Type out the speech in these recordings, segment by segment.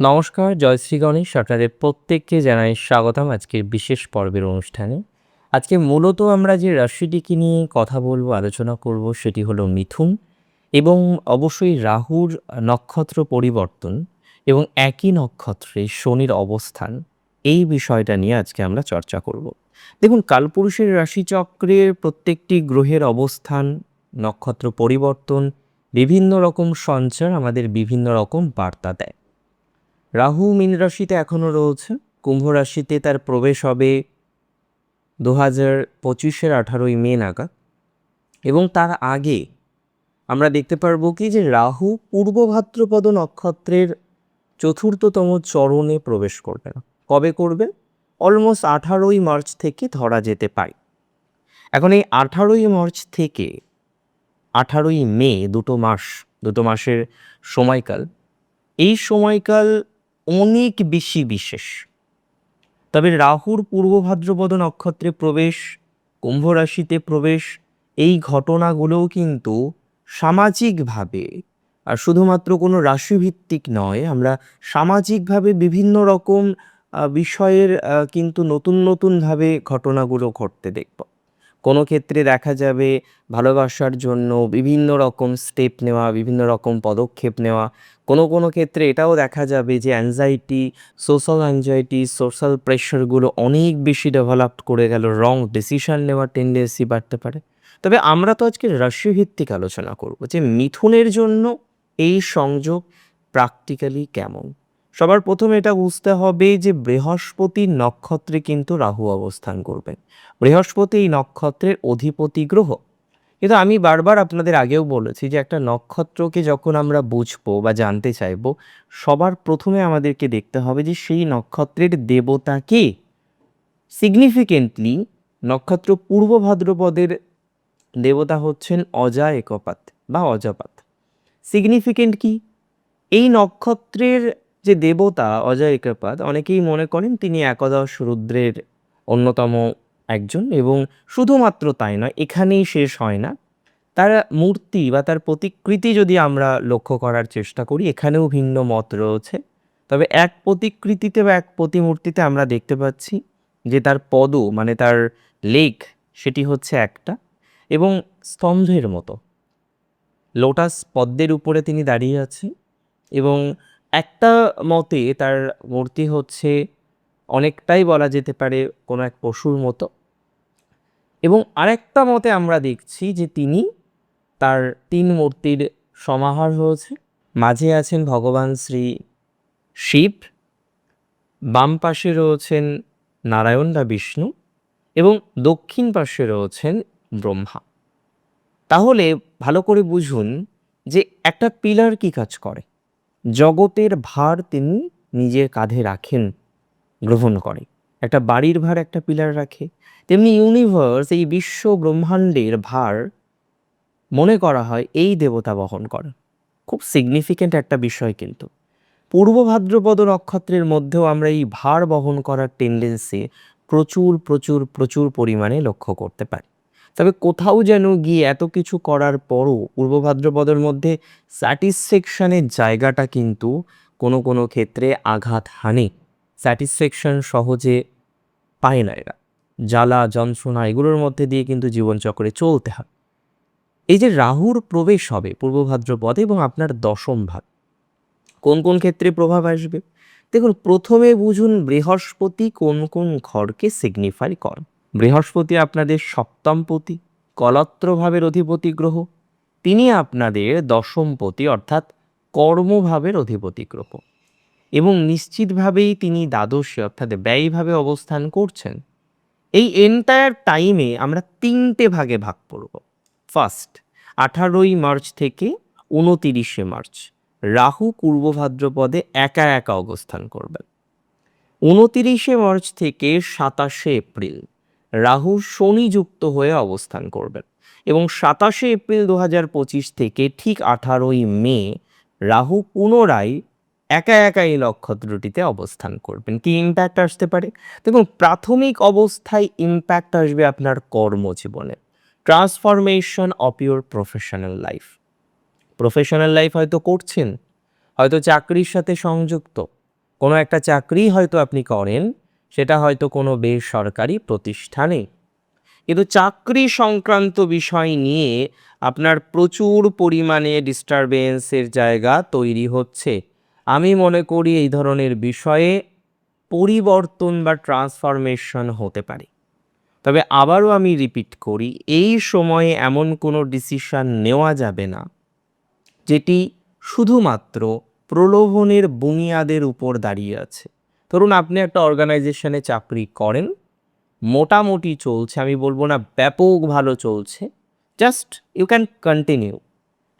নমস্কার, জয় শ্রী গণেশ। আপনাদের প্রত্যেককে জানাই স্বাগতম আজকের বিশেষ পর্বের অনুষ্ঠানে। আজকে মূলত আমরা যে রাশিটিকে নিয়ে কথা বলব, আলোচনা করব, সেটি হলো মিথুন এবং অবশ্যই রাহুর নক্ষত্র পরিবর্তন এবং একই নক্ষত্রে শনির অবস্থান। এই বিষয়টা নিয়ে আজকে আমরা চর্চা করব। দেখুন, কালপুরুষের রাশিচক্রের প্রত্যেকটি গ্রহের অবস্থান, নক্ষত্র পরিবর্তন, বিভিন্ন রকম সঞ্চার আমাদের বিভিন্ন রকম বার্তা দেয়। রাহু, মীন রাশিতে এখনও রয়েছে। কুম্ভ রাশিতে তার প্রবেশ হবে দু হাজার পঁচিশের আঠারোই মে নাগাদ। এবং তার আগে আমরা দেখতে পারব কি যে রাহু পূর্ব ভাদ্রপদ নক্ষত্রের চতুর্থতম চরণে প্রবেশ করবে না। কবে করবে? অলমোস্ট আঠারোই মার্চ থেকে ধরা যেতে পারে। এখন এই আঠারোই মার্চ থেকে আঠারোই মে, দুটো মাস, দুটো মাসের সময়কাল, এই সময়কাল অনেক বেশি বিশেষ। তবে রাহুর পূর্ব ভাদ্রপদ নক্ষত্রে প্রবেশ, কুম্ভ রাশিতে প্রবেশ, এই ঘটনাগুলোও কিন্তু সামাজিকভাবে, আর শুধুমাত্র কোনো রাশিভিত্তিক নয়, আমরা সামাজিকভাবে বিভিন্ন রকম বিষয়ের কিন্তু নতুন নতুনভাবে ঘটনাগুলো ঘটতে দেখব। কোনো ক্ষেত্রে দেখা যাবে ভালোবাসার জন্য বিভিন্ন রকম স্টেপ নেওয়া, বিভিন্ন রকম পদক্ষেপ নেওয়া কোনো কোনো ক্ষেত্রে এটাও দেখা যাবে যে অ্যাংজাইটি সোশ্যাল অ্যাংজাইটি সোশ্যাল প্রেশারগুলো অনেক বেশি ডেভেলপ করে গেল রং ডিসিশন নেওয়ার টেন্ডেন্সি বাড়তে পারে। তবে আমরা তো আজকে রাশিভিত্তিক আলোচনা করব যে মিথুনের জন্য এই সংযোগ প্র্যাকটিক্যালি কেমন? সবার প্রথমে এটা বুঝতে হবে যে বৃহস্পতির নক্ষত্রে কিন্তু রাহু অবস্থান করবেন। বৃহস্পতি এই নক্ষত্রের অধিপতি গ্রহ। কিন্তু আমি বারবার আপনাদের আগেও বলেছি যে একটা নক্ষত্রকে যখন আমরা বুঝব বা জানতে চাইব, সবার প্রথমে আমাদেরকে দেখতে হবে যে সেই নক্ষত্রের দেবতা কে? সিগনিফিকেন্টলি নক্ষত্র পূর্ব ভাদ্রপদের দেবতা হচ্ছেন অজা একপাত বা অজাপাত। সিগনিফিকেন্ট কি? এই নক্ষত্রের যে দেবতা অজয় একপাত, অনেকেই মনে করেন তিনি একাদশ রুদ্রের অন্যতম একজন এবং শুধুমাত্র তাই নয়, এখানেই শেষ হয় না। তার মূর্তি বা তার প্রতিকৃতি যদি আমরা লক্ষ্য করার চেষ্টা করি, এখানেও ভিন্ন মত রয়েছে। তবে এক প্রতিকৃতিতে বা এক প্রতিমূর্তিতে আমরা দেখতে পাচ্ছি যে তার পদ মানে তার লেক, সেটি হচ্ছে একটা এবং স্তম্ভের মতো। লোটাস পদ্মের উপরে তিনি দাঁড়িয়ে আছেন এবং একটা মতে তার মূর্তি হচ্ছে অনেকটাই বলা যেতে পারে কোনো এক পশুর মতো। এবং আরেকটা মতে আমরা দেখছি যে তিনি তার তিন মূর্তির সমাহার হয়েছে। মাঝে আছেন ভগবান শ্রী শিব, বাম পাশে রয়েছেন নারায়ণ বা বিষ্ণু এবং দক্ষিণ পাশে রয়েছেন ব্রহ্মা। তাহলে ভালো করে বুঝুন যে একটা পিলার কি কাজ করে? জগতের ভার তিনি নিজের কাঁধে রাখেন গ্রহণ করে। একটা বাড়ির ভার একটা পিলার রাখে। তেমনি ইউনিভার্স এই বিশ্ব ব্রহ্মাণ্ডের ভার মনে করা হয় এই দেবতা বহন করে। খুব সিগনিফিক্যান্ট একটা বিষয় কিন্তু। পূর্ব ভাদ্রপদ নক্ষত্রের মধ্যেও আমরা এই ভার বহন করার টেন্ডেন্সি প্রচুর প্রচুর প্রচুর পরিমাণে লক্ষ্য করতে পারি। তবে কোথাও যেন গিয়ে এত কিছু করার পরও পূর্ব ভাদ্রপদের মধ্যে স্যাটিসফ্যাকশনের জায়গাটা কিন্তু কোনো কোনো ক্ষেত্রে আঘাত হানে। স্যাটিসফ্যাকশন সহজে পায় না এরা। জ্বালা, যন্ত্রণা এগুলোর মধ্যে দিয়ে কিন্তু জীবনচক্রে চলতে হয়। এই যে রাহুর প্রবেশ হবে পূর্ব ভাদ্রপদে এবং আপনার দশম ভাগ, কোন কোন ক্ষেত্রে প্রভাব আসবে? দেখুন, প্রথমে বুঝুন বৃহস্পতি কোন কোন ঘরকে সিগনিফাই করে। বৃহস্পতি আপনাদের সপ্তমপতি কলত্রভাবের অধিপতি গ্রহ, তিনি আপনাদের দশমপতি অর্থাৎ কর্মভাবের অধিপতি গ্রহ। এবং নিশ্চিতভাবেই তিনি দ্বাদশে, অর্থাৎ ব্যয়ভাবে অবস্থান করছেন। এই এন্টায়ার টাইমে আমরা তিনটে ভাগে ভাগ করব। ফার্স্ট আঠারোই মার্চ থেকে উনতিরিশে মার্চ, রাহু পূর্ব ভাদ্রপদে একা একা অবস্থান করবেন। উনতিরিশে মার্চ থেকে সাতাশে এপ্রিল, রাহু শনিযুক্ত হয়ে অবস্থান করবেন এবং সাতাশে এপ্রিল দু হাজার পঁচিশ থেকে ঠিক আঠারোই মে, রাহু পুনরায় একা একা এই নক্ষত্রটিতে অবস্থান করবেন। কি ইম্প্যাক্ট আসতে পারে? দেখুন, প্রাথমিক অবস্থায় ইম্প্যাক্ট আসবে আপনার কর্মজীবনে। Transformation of your professional life professional life হয়তো করছেন, হয়তো চাকরির সাথে সংযুক্ত। কোনো একটা চাকরি হয়তো আপনি করেন, সেটা হয়তো কোনো বেসরকারি প্রতিষ্ঠানে। কিন্তু চাকরি সংক্রান্ত বিষয় নিয়ে আপনার প্রচুর পরিমাণে ডিস্টারবেন্সের জায়গা তৈরি হচ্ছে। আমি মনে করি এই ধরনের বিষয়ে পরিবর্তন বা ট্রান্সফরমেশন হতে পারে। তবে আবারও আমি রিপিট করি, এই সময়ে এমন কোনো ডিসিশন নেওয়া যাবে না, যেটি শুধুমাত্র প্রলোভনের বুনিয়াদের উপর দাঁড়িয়ে আছে। ধরুন আপনি একটা অর্গানাইজেশনে চাকরি করেন, মোটামুটি চলছে, আমি বলব না ব্যাপক ভালো চলছে, জাস্ট ইউ ক্যান কন্টিনিউ।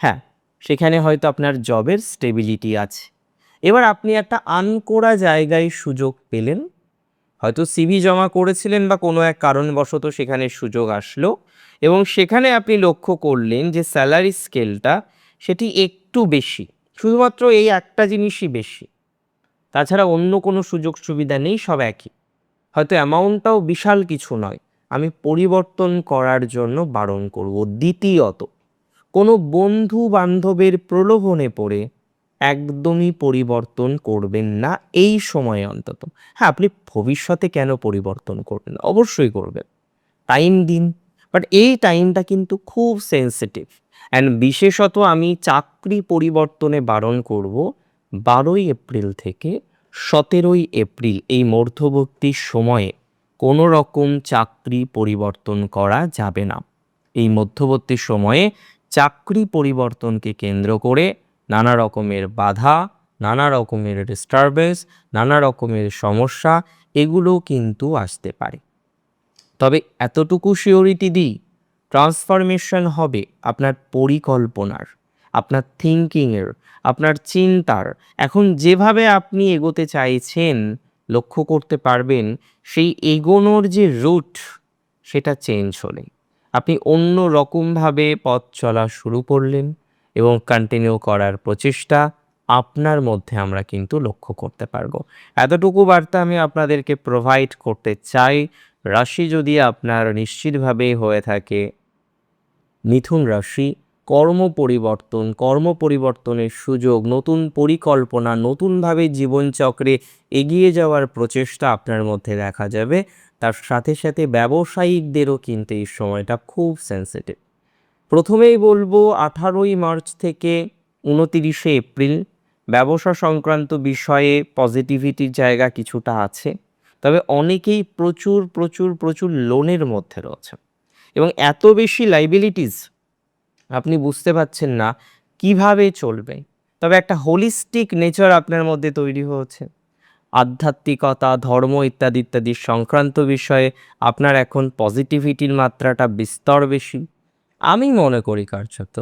হ্যাঁ সেখানে হয়তো আপনার জবের স্টেবিলিটি আছে। এবার আপনি একটা আনকোড়া জায়গায় সুযোগ পেলেন। হয়তো সিভি জমা করেছিলেন বা কোনো এক কারণবশত সেখানে সুযোগ আসলো এবং সেখানে আপনি লক্ষ্য করলেন যে স্যালারি স্কেলটা সেটি একটু বেশি, শুধুমাত্র এই একটা জিনিসই বেশি। তাছাড়া অন্য কোনো সুযোগ সুবিধা নেই, সব একই। হয়তো অ্যামাউন্টটাও বিশাল কিছু নয়, আমি পরিবর্তন করার জন্য বারণ করব। দ্বিতীয়ত, কোনো বন্ধু বান্ধবের প্রলোভনে পড়ে একদমই পরিবর্তন করবেন না এই সময়ে অন্তত। হ্যাঁ আপনি ভবিষ্যতে কেন পরিবর্তন করবেন? অবশ্যই করবেন। টাইম দিন। বাট এই টাইমটা কিন্তু খুব সেন্সিটিভ। অ্যান্ড বিশেষত আমি চাকরি পরিবর্তনে বারণ করব বারোই এপ্রিল থেকে সতেরোই এপ্রিল এই মধ্যবর্তী সময়ে কোনো রকম চাকরি পরিবর্তন করা যাবে না। এই মধ্যবর্তী সময়ে চাকরি পরিবর্তনকে কেন্দ্র করে নানা রকমের বাধা, নানা রকমের ডিস্টারবেন্স নানা রকমের সমস্যা এগুলো কিন্তু আসতে পারে। তবে এতটুকু শিওরিটি দিই ট্রান্সফরমেশন হবে আপনার পরিকল্পনার, আপনার থিঙ্কিংয়ের আপনার চিন্তার। এখন যেভাবে আপনি এগোতে চাইছেন, লক্ষ্য করতে পারবেন, সেই এগোনোর যে রুট সেটা চেঞ্জ হলে আপনি অন্য রকমভাবে পথ চলা শুরু করলেন। এবং কন্টিনিউ করার প্রচেষ্টা আপনার মধ্যে আমরা কিন্তু লক্ষ্য করতে পারব। এতটুকু বার্তা আমি আপনাদেরকে প্রোভাইড করতে চাই। রাশি যদি আপনার নিশ্চিতভাবেই হয়ে থাকে, মিথুন রাশি, কর্ম পরিবর্তন, কর্ম পরিবর্তনের সুযোগ, নতুন পরিকল্পনা, নতুনভাবে জীবনচক্রে এগিয়ে যাওয়ার প্রচেষ্টা আপনার মধ্যে দেখা যাবে। তার সাথে সাথে ব্যবসায়িকদেরও কিন্তু এই সময়টা খুব সেন্সিটিভ প্রথমেই বলব আঠারোই মার্চ থেকে উনতিরিশে এপ্রিল ব্যবসা সংক্রান্ত বিষয়ে পজিটিভিটির জায়গা কিছুটা আছে। তবে অনেকেই প্রচুর প্রচুর প্রচুর লোনের মধ্যে রয়েছে। এবং এত বেশি লাইবিলিটিস আপনি বুঝতে পারছেন না কীভাবে চলবে। তবে একটা হোলিস্টিক নেচার আপনার মধ্যে তৈরি হয়েছে। আধ্যাত্মিকতা, ধর্ম ইত্যাদি ইত্যাদি সংক্রান্ত বিষয়ে আপনার এখন পজিটিভিটির মাত্রাটা বিস্তর বেশি। আমি মনে করি কার্যত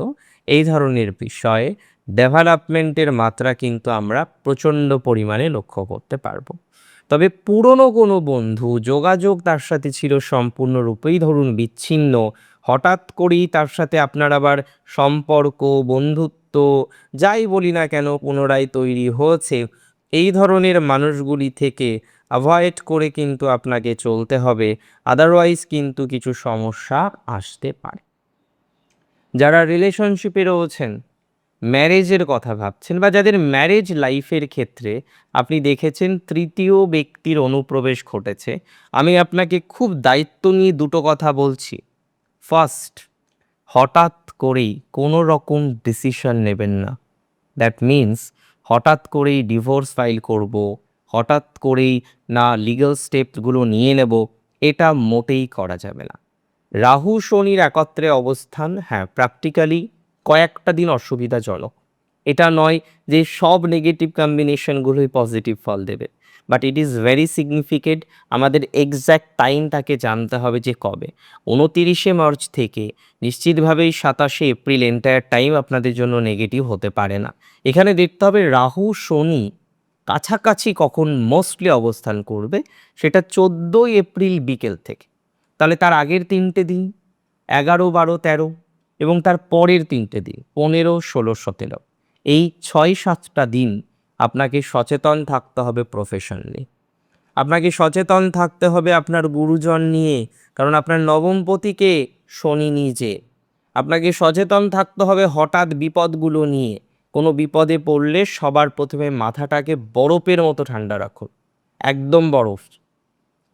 এই ধরনের বিষয়ে ডেভেলপমেন্টের মাত্রা কিন্তু আমরা প্রচণ্ড পরিমাণে লক্ষ্য করতে পারব। তবে পুরনো কোনো বন্ধু যোগাযোগ তার সাথে ছিল সম্পূর্ণরূপেই ধরুন বিচ্ছিন্ন, হঠাৎ করেই তার সাথে আপনার আবার সম্পর্ক, বন্ধুত্ব, যাই বলি না কেন পুনরায় তৈরি হয়েছে, এই ধরনের মানুষগুলি থেকে অ্যাভয়েড করে কিন্তু আপনাকে চলতে হবে আদারওয়াইজ কিন্তু কিছু সমস্যা আসতে পারে। যারা রিলেশনশিপে রয়েছেন ম্যারেজের কথা ভাবছেন বা যাদের ম্যারেজ লাইফের ক্ষেত্রে আপনি দেখেছেন তৃতীয় ব্যক্তির অনুপ্রবেশ ঘটেছে, আমি আপনাকে খুব দায়িত্ব নিয়ে দুটো কথা বলছি। ফার্স্ট হঠাৎ করেই কোনো রকম ডিসিশন নেবেন না। দ্যাট মিন্স হঠাৎ করেই ডিভোর্স ফাইল করব, হঠাৎ করেই না লিগ্যাল স্টেপগুলো নিয়ে নেব, এটা মোটেই করা যাবে না। রাহু শনির একত্রে অবস্থান হ্যাঁ প্র্যাকটিক্যালি কয়েকটা দিন অসুবিধাজনক। এটা নয় যে সব নেগেটিভ কম্বিনেশনগুলোই পজিটিভ ফল দেবে but it is very significant আমাদের এক্স্যাক্ট টাইমটাকে জানতে হবে যে কবে। উনতিরিশে মার্চ থেকে নিশ্চিতভাবেই সাতাশে এপ্রিল এন্টায়ার টাইম আপনাদের জন্য নেগেটিভ হতে পারে না। এখানে দেখতে হবে রাহু শনি কাছাকাছি কখন মোস্টলি অবস্থান করবে, সেটা চোদ্দোই এপ্রিল বিকেল থেকে। তাহলে তার আগের তিনটে দিন, এগারো, বারো, তেরো এবং তার পরের তিনটে দিন, পনেরো, ষোলো, সতেরো। এই ছয়, সাতটা দিন আপনাকে সচেতন থাকতে হবে প্রফেশনালি আপনাকে সচেতন থাকতে হবে আপনার গুরুজন নিয়ে, কারণ আপনার নবমপতিকে শনি নিজে। আপনাকে সচেতন থাকতে হবে হঠাৎ বিপদগুলো নিয়ে। কোনো বিপদে পড়লে সবার প্রথমে মাথাটাকে বরফের মতো ঠান্ডা রাখুন। একদম বরফ।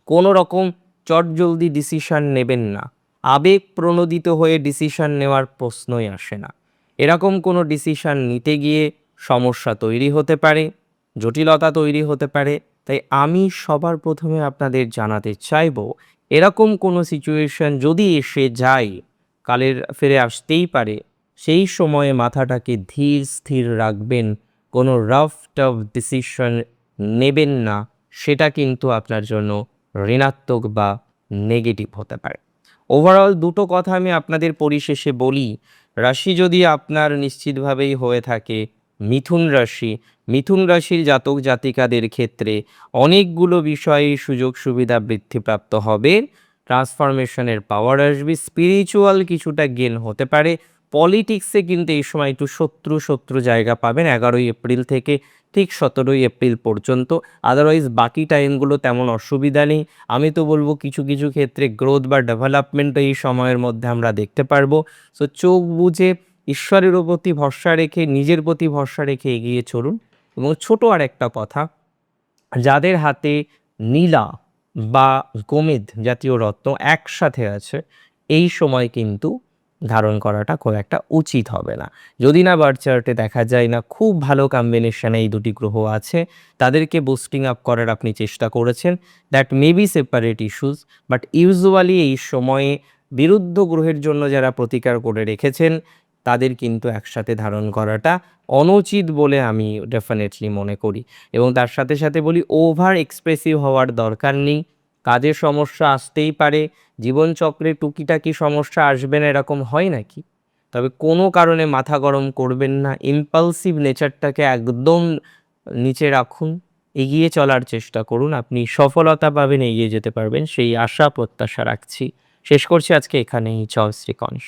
কোনো রকম চটজলদি ডিসিশন নেবেন না। আবেগ প্রণোদিত হয়ে ডিসিশন নেওয়ার প্রশ্নই আসে না। এরকম কোনো ডিসিশন নিতে গিয়ে সমস্যা তৈরি হতে পারে, জটিলতা তৈরি হতে পারে, তাই আমি সবার প্রথমে আপনাদের জানাতে চাইব, এরকম কোনো সিচুয়েশন যদি এসে যায়, কালের ফিরে আসতেই পারে, সেই সময়ে মাথাটাকে ধীর স্থির রাখবেন, কোনো রাফ টাফ ডিসিশন নেবেন না, সেটা কিন্তু আপনার জন্য ঋণাত্মক বা নেগেটিভ হতে পারে। ওভারঅল দুটো কথা আমি আপনাদের পরিশেষে বলি। রাশি যদি আপনার নিশ্চিতভাবেই হয়ে থাকে মিথুন রাশি। মিথুন রাশির জাতক জাতিকাদের ক্ষেত্রে অনেকগুলো বিষয়ে সুযোগ সুবিধা বৃদ্ধিপ্রাপ্ত হবে। ট্রান্সফরমেশনের পাওয়ার আসবে স্পিরিচুয়াল কিছুটা গেন হতে পারে। পলিটিক্সে কিন্তু এই সময় একটু শত্রু শত্রু জায়গা পাবেন। এগারোই এপ্রিল থেকে ঠিক সতেরোই এপ্রিল পর্যন্ত। আদারওয়াইজ বাকি টাইমগুলো তেমন অসুবিধা নেই। আমি তো বলব কিছু কিছু ক্ষেত্রে গ্রোথ বা ডেভেলপমেন্ট এই সময়ের মধ্যে আমরা দেখতে পারব। সো চোখ বুঝে ঈশ্বরের প্রতি ভরসা রেখে, নিজের প্রতি ভরসা রেখে এগিয়ে চলুন। এবং ছোট আর একটা কথা, যাদের হাতে নীলা বা গোমেদ জাতীয় রত্ন একসাথে আছে, এই সময় কিন্তু ধারণ করাটা খুব একটা উচিত হবে না। যদি না বার চার্টে দেখা যায় না, খুব ভালো কম্বিনেশনে এই দুটি গ্রহ আছে, তাদেরকে বুস্টিং আপ করার আপনি চেষ্টা করেছেন that may be separate issues but usually এই সময়ে বিরুদ্ধ গ্রহের জন্য যারা প্রতিকার করে রেখেছেন, তাদের কিন্তু একসাথে ধারণ করাটা অনুচিত বলে আমি ডেফিনেটলি মনে করি। এবং তার সাথে সাথে বলি ওভার এক্সপ্রেসিভ হওয়ার দরকার নেই। কাজের সমস্যা আসতেই পারে জীবনচক্রে টুকিটাকি সমস্যা আসবে না, এরকম হয় নাকি? তবে কোনো কারণে মাথা গরম করবেন না ইম্পালসিভ নেচারটাকে একদম নিচে রাখুন, এগিয়ে চলার চেষ্টা করুন, আপনি সফলতা পাবেন এগিয়ে যেতে পারবেন, সেই আশা প্রত্যাশা রাখছি। শেষ করছি আজকে এখানেই, জয় শ্রীকংস